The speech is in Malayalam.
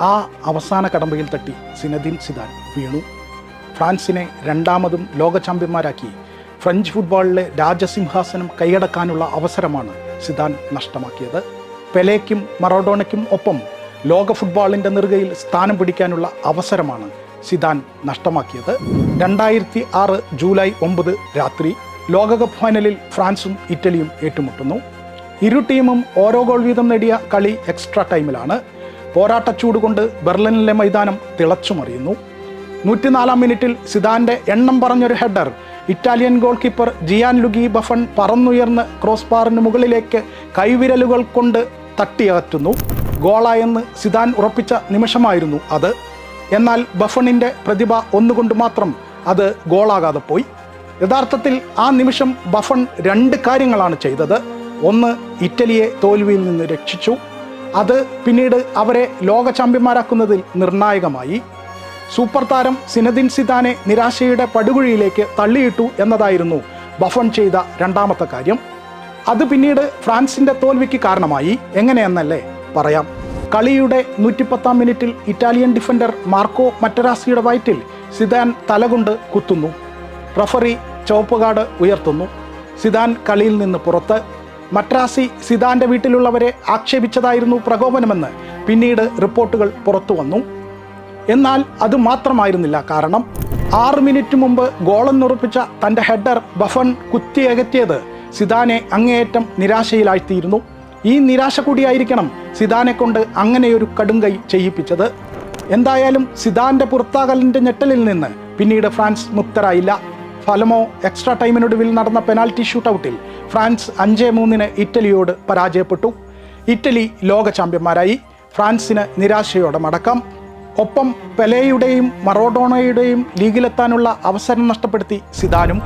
ആ അവസാന കടമ്പയിൽ തട്ടി സിനദിൻ സിദാൻ വീണു. ഫ്രാൻസിനെ രണ്ടാമതും ലോക ചാമ്പ്യന്മാരാക്കി. ഫ്രഞ്ച് ഫുട്ബോളിലെ രാജസിംഹാസനം കൈയടക്കാനുള്ള അവസരമാണ് സിദാൻ നഷ്ടമാക്കിയത്. പെലേക്കും മറോഡോണയ്ക്കും ഒപ്പം ലോക ഫുട്ബോളിന്റെ നെറുകയിൽ സ്ഥാനം പിടിക്കാനുള്ള അവസരമാണ് സിദാൻ നഷ്ടമാക്കിയത്. രണ്ടായിരത്തി ആറ് ജൂലൈ ഒമ്പത് രാത്രി ലോകകപ്പ് ഫൈനലിൽ ഫ്രാൻസും ഇറ്റലിയും ഏറ്റുമുട്ടുന്നു. ഇരു ടീമും ഓരോ ഗോൾ വീതം നേടിയ കളി എക്സ്ട്രാ ടൈമിലാണ്. പോരാട്ടച്ചൂട് കൊണ്ട് ബെർലിനിലെ മൈതാനം തിളച്ചുമറിയുന്നു. നൂറ്റിനാലാം മിനിറ്റിൽ സിദാന്റെ എണ്ണം പറഞ്ഞൊരു header Italian goalkeeper Gianluigi Buffon പറന്നുയർന്ന് cross ബാറിന് മുകളിലേക്ക് കൈവിരലുകൾ കൊണ്ട് തട്ടിയകറ്റുന്നു. ഗോളായെന്ന് സിദാൻ ഉറപ്പിച്ച നിമിഷമായിരുന്നു അത്. എന്നാൽ ബഫണിന്റെ പ്രതിഭ ഒന്നുകൊണ്ട് മാത്രം അത് ഗോളാകാതെ പോയി. യഥാർത്ഥത്തിൽ ആ നിമിഷം ബഫൺ രണ്ട് കാര്യങ്ങളാണ് ചെയ്തത്. ഒന്ന് ഇറ്റലിയെ തോൽവിയിൽ നിന്ന് രക്ഷിച്ചു. അത് പിന്നീട് അവരെ ലോക ചാമ്പ്യന്മാരാക്കുന്നതിൽ നിർണായകമായി. സൂപ്പർ താരം സിനദിൻ സിദാനെ നിരാശയുടെ പടുകുഴിയിലേക്ക് തള്ളിയിട്ടു എന്നതായിരുന്നു ബഫൺ ചെയ്ത രണ്ടാമത്തെ കാര്യം. അത് പിന്നീട് ഫ്രാൻസിന്റെ തോൽവിക്ക് കാരണമായി. എങ്ങനെയെന്നല്ലേ പറയാം. കളിയുടെ നൂറ്റിപ്പത്താം മിനിറ്റിൽ ഇറ്റാലിയൻ ഡിഫൻഡർ മാർക്കോ മറ്റരാസിയുടെ വയറ്റിൽ സിദാൻ തലകൊണ്ട് കുത്തുന്നു. റഫറി ചുവപ്പുകാട് ഉയർത്തുന്നു. സിദാൻ കളിയിൽ നിന്ന് പുറത്ത് മട്രാസി സിദാന്റെ വീട്ടിലുള്ളവരെ ആക്ഷേപിച്ചതായിരുന്നു പ്രകോപനമെന്ന് പിന്നീട് റിപ്പോർട്ടുകൾ പുറത്തു വന്നു. എന്നാൽ അത് മാത്രമായിരുന്നില്ല. കാരണം ആറ് മിനിറ്റ് മുമ്പ് ഗോളെന്നുറപ്പിച്ച തന്റെ ഹെഡർ ബഫൺ കുത്തിയകറ്റിയത് സിദാനെ അങ്ങേയറ്റം നിരാശയിലാഴ്ത്തിയിരുന്നു. ഈ നിരാശ കൂടിയായിരിക്കണം സിദാനെ കൊണ്ട് അങ്ങനെയൊരു കടുങ്കൈ ചെയ്യിപ്പിച്ചത്. എന്തായാലും സിദാന്റെ പുറത്താകലിന്റെ ഞെട്ടലിൽ നിന്ന് പിന്നീട് ഫ്രാൻസ് മുക്തരായില്ല. ഫലമോ എക്സ്ട്രാ ടൈമിനൊടുവിൽ നടന്ന പെനാൽറ്റി ഷൂട്ടൗട്ടിൽ ഫ്രാൻസ് അഞ്ച് മൂന്നിന് ഇറ്റലിയോട് പരാജയപ്പെട്ടു. ഇറ്റലി ലോക ചാമ്പ്യന്മാരായി. ഫ്രാൻസിന് നിരാശയോടെ മടക്കം. ഒപ്പം പെലെയുടെയും മറോഡോണയുടെയും ലീഗിലെത്താനുള്ള അവസരം നഷ്ടപ്പെടുത്തി സിദാനും.